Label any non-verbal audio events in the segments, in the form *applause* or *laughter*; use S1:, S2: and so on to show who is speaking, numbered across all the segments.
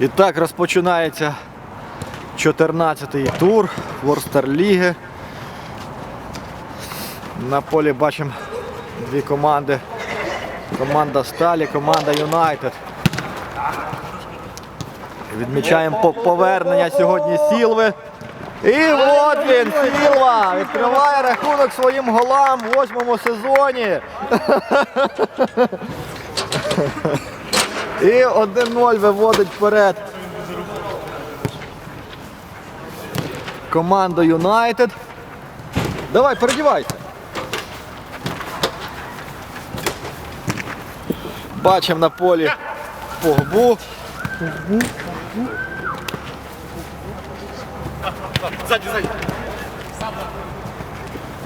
S1: І так розпочинається 14-й тур Ворстер Ліги. На полі бачимо дві команди. Команда Сталі, команда Юнайтед. Відмічаємо повернення сьогодні Сілви. І от він, Сілва, відкриває рахунок своїм голам в восьмому сезоні. *laughs* І 1-0 виводить вперед. Команда Юнайтед. Давай, передівайся. Бачимо на полі Погбу.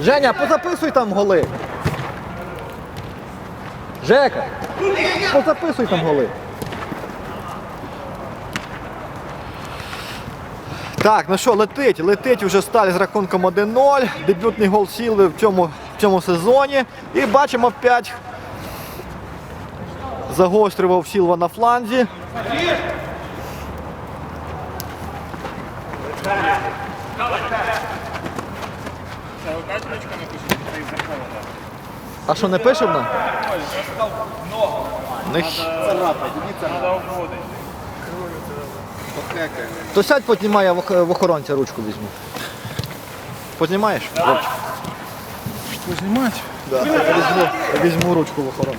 S1: Женя, позаписуй там голи. Жека, позаписуй там голи. Так, ну що, летить, летить вже сталь з рахунком 1-0. Дебютний гол Сілви в цьому, в цьому сезоні. І бачимо 5. Загострював Сілва на фланзі. А що не пише вона? Не... То сядь, піднімай, я в ох- в охоронця ручку візьму. Познімаєш? Вовчик?
S2: Познімати?
S1: Да. Візьму, візьму ручку в охорону.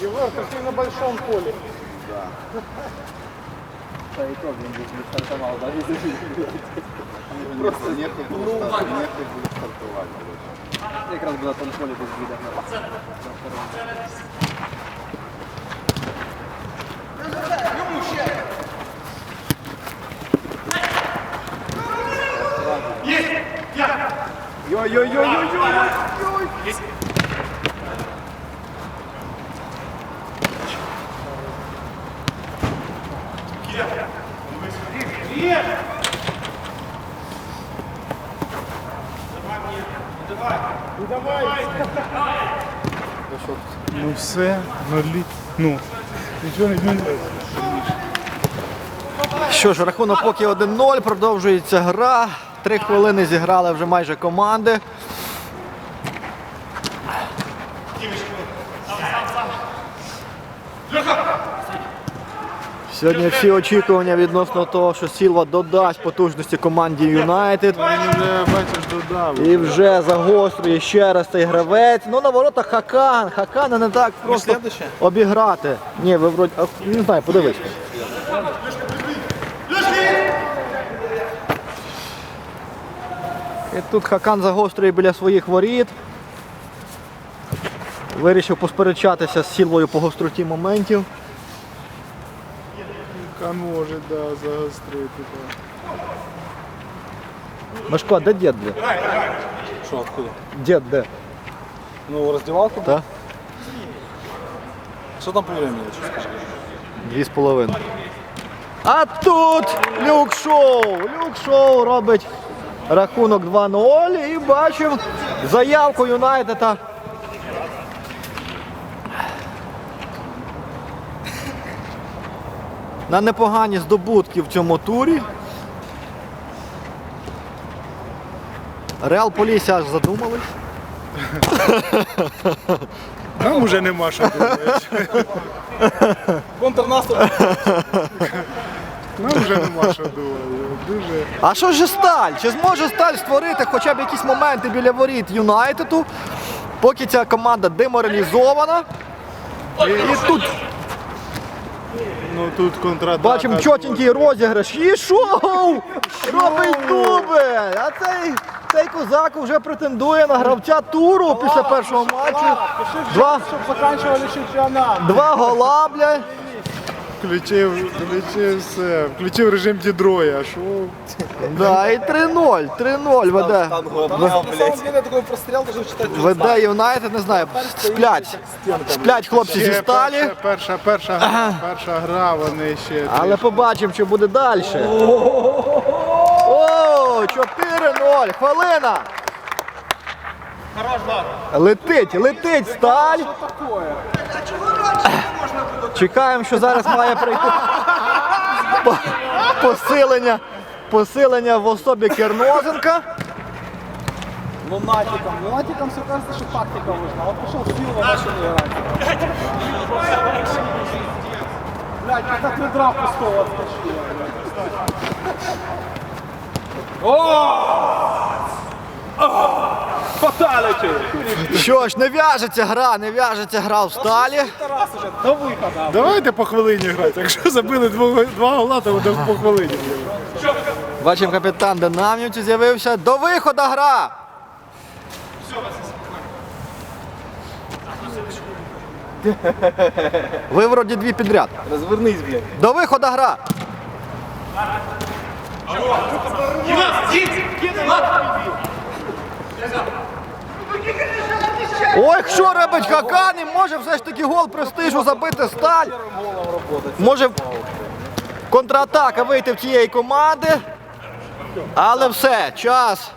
S2: Егор, ты на большом поле.
S3: Просто нехуй было стартовать, нехуй было стартовать.
S4: Якраз була там полі без відео.
S2: Ну все, нулі. Ну, нічого не змінилося.
S1: Що ж, рахунок поки 1-0, продовжується гра. Три хвилини зіграли вже майже команди. Сьогодні всі очікування відносно того, що Сілва додасть потужності команді Юнайтед. І вже загострює ще раз цей гравець. Ну на воротах Хакан. Хакана не так просто обіграти. Ні, ви вроді. Не знаю, подивись. І тут Хакан загострює біля своїх воріт. Вирішив посперечатися з сілою по гостроті моментів.
S2: Кан може, да, загострити. Так.
S1: Мешко, а де дід де?
S4: Що, откуда?
S1: Дід де?
S4: Ну, роздівалку?
S1: Так?
S4: Що там по времени, що скажеш?
S1: Дві з половиною. А тут Люк Шоу. Люк Шоу робить рахунок 2-0 і бачимо заявку Юнайтеда. На непогані здобутки в цьому турі. Реал Полісся аж задумались. *laughs*
S2: Нам уже нема що думати. *laughs*
S4: Контрнаступ.
S2: Нам вже нема що думати. Дуже.
S1: А що ж сталь? Чи зможе сталь створити хоча б якісь моменти біля воріт Юнайтеду, поки ця команда деморалізована? І, і тут
S2: Ну тут контратака.
S1: бачимо чотенький розіграш. І шоу! Робить дубль! А цей, цей козак вже претендує на гравця туру після першого матчу. Два,
S2: Щоб закінчували чемпіонат.
S1: два гола, бля.
S2: Включив, включив все, включив режим дідроя. Що?
S1: Да, і 3-0. 3-0 веде.
S4: На самом деле такой прострел должен читать.
S1: Веде Юнайтед, не знаю, сплять. Сплять хлопці зі
S2: Ще
S1: сталі.
S2: Перша, перша, перша, гра, перша гра, вони ще.
S1: Але побачимо, що буде далі. О, 4-0. Хвилина. Летить, летить сталь. Чекаємо, що зараз має прийти посилення. Посилення в особі Кернозенка.
S4: Лунатиком. Лунатиком все кажется, что тактика нужна. Он пошел в силу, начал играть. Блядь, как ведра пустого оттащила. Фаталити!
S1: Що ж, не в'яжеться гра, не в'яжеться гра в сталі.
S4: Тарас уже до виходу.
S2: Давайте по хвилині грати. Якщо забили два, два гола, то буде по хвилині.
S1: Бачимо, капітан Динамівці з'явився. До виходу гра! Ви вроді дві підряд.
S4: Развернись, блядь.
S1: До виходу гра! Ой, що робить Хакани, може все ж таки гол престижу забити сталь. Може контратака вийти в цієї команди. Але все, час